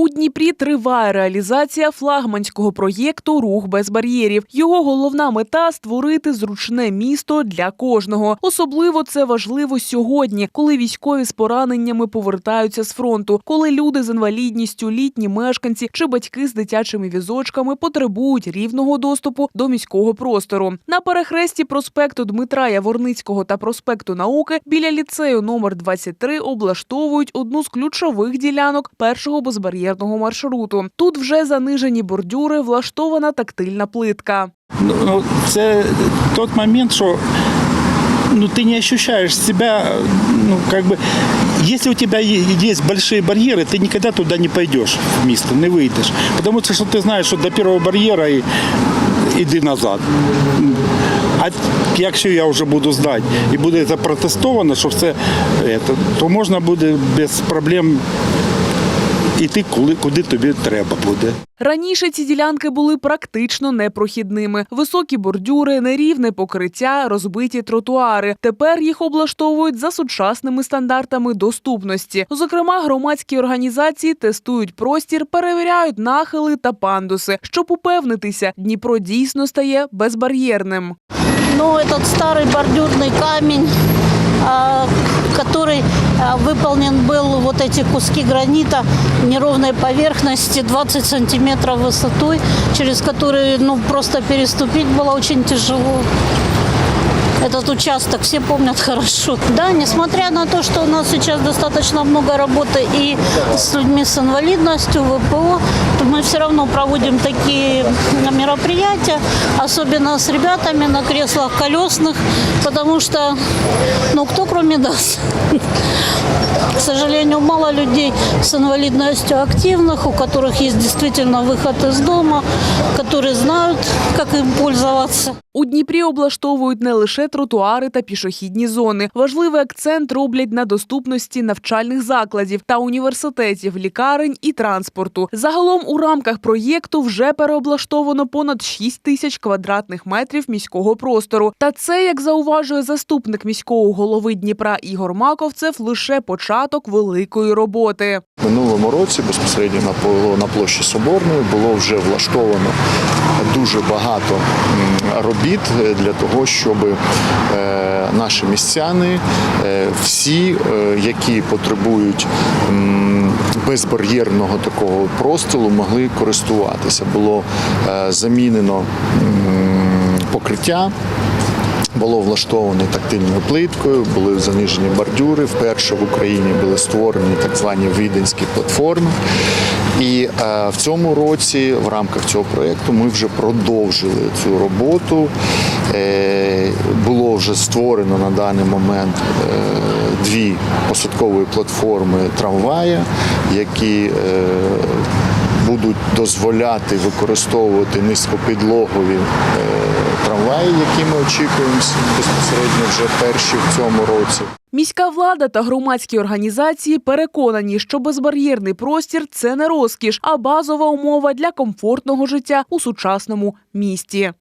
У Дніпрі триває реалізація флагманського проєкту Рух без бар'єрів. Його головна мета створити зручне місто для кожного. Особливо це важливо сьогодні, коли військові з пораненнями повертаються з фронту, коли люди з інвалідністю, літні мешканці чи батьки з дитячими візочками потребують рівного доступу до міського простору. На перехресті проспекту Дмитра Яворницького та проспекту Науки біля ліцею номер 23 облаштовують одну з ключових ділянок першого безбар'єрного маршруту. Тут вже занижені бордюри, влаштована тактильна плитка. Ну, ну, це тот момент, що ну, ты не ощущаешь себя, ну, как бы, если у тебя е- есть большие барьеры, ты никогда туда не пойдешь в место, не выйдешь. Потому что ты знаешь, что до первого барьера и іди назад. А якщо я вже буду здати і буде це протестовано, що все, это, то можна буде без проблем іти, куди, куди тобі треба буде. Раніше ці ділянки були практично непрохідними. Високі бордюри, нерівне покриття, розбиті тротуари. Тепер їх облаштовують за сучасними стандартами доступності. Зокрема, громадські організації тестують простір, перевіряють нахили та пандуси, щоб упевнитися, Дніпро дійсно стає безбар'єрним. Но этот старый бордюрный камень, а, который а, выполнен был вот эти куски гранита неровной поверхности 20 сантиметров высотой, через которые ну, просто переступить было очень тяжело. Этот участок все помнят хорошо. Да, несмотря на то, что у нас сейчас достаточно много работы и с людьми с инвалидностью, ВПО, то мы все равно проводим такие мероприятия, особенно с ребятами на креслах колесных, потому что, ну, кто кроме нас? К сожалению, мало людей с инвалидностью активных, у которых есть действительно выход из дома, которые знают, как им пользоваться. У Дніпрі облаштовують не лише тротуари та пішохідні зони. Важливий акцент роблять на доступності навчальних закладів та університетів, лікарень і транспорту. Загалом у рамках проєкту вже переоблаштовано понад 6 тисяч квадратних метрів міського простору. Та це, як зауважує заступник міського голови Дніпра Ігор Маковцев, лише початок великої роботи. Минулому році безпосередньо на площі Соборної було вже влаштовано дуже багато робіт е, для того, щоб е, наші містяни, е, всі, які потребують безбар'єрного такого простору, могли користуватися. Було замінено покриття. Було влаштоване тактильною плиткою, були занижені бордюри. Вперше в Україні були створені так звані віденські платформи. І е, в цьому році, в рамках цього проєкту, ми вже продовжили цю роботу. Е, було вже створено на даний момент е, дві посадкові платформи трамвая, які будуть дозволяти використовувати низькопідлогові трамваї, які ми очікуємо безпосередньо вже перші в цьому році. Міська влада та громадські організації переконані, що безбар'єрний простір це не розкіш, а базова умова для комфортного життя у сучасному місті.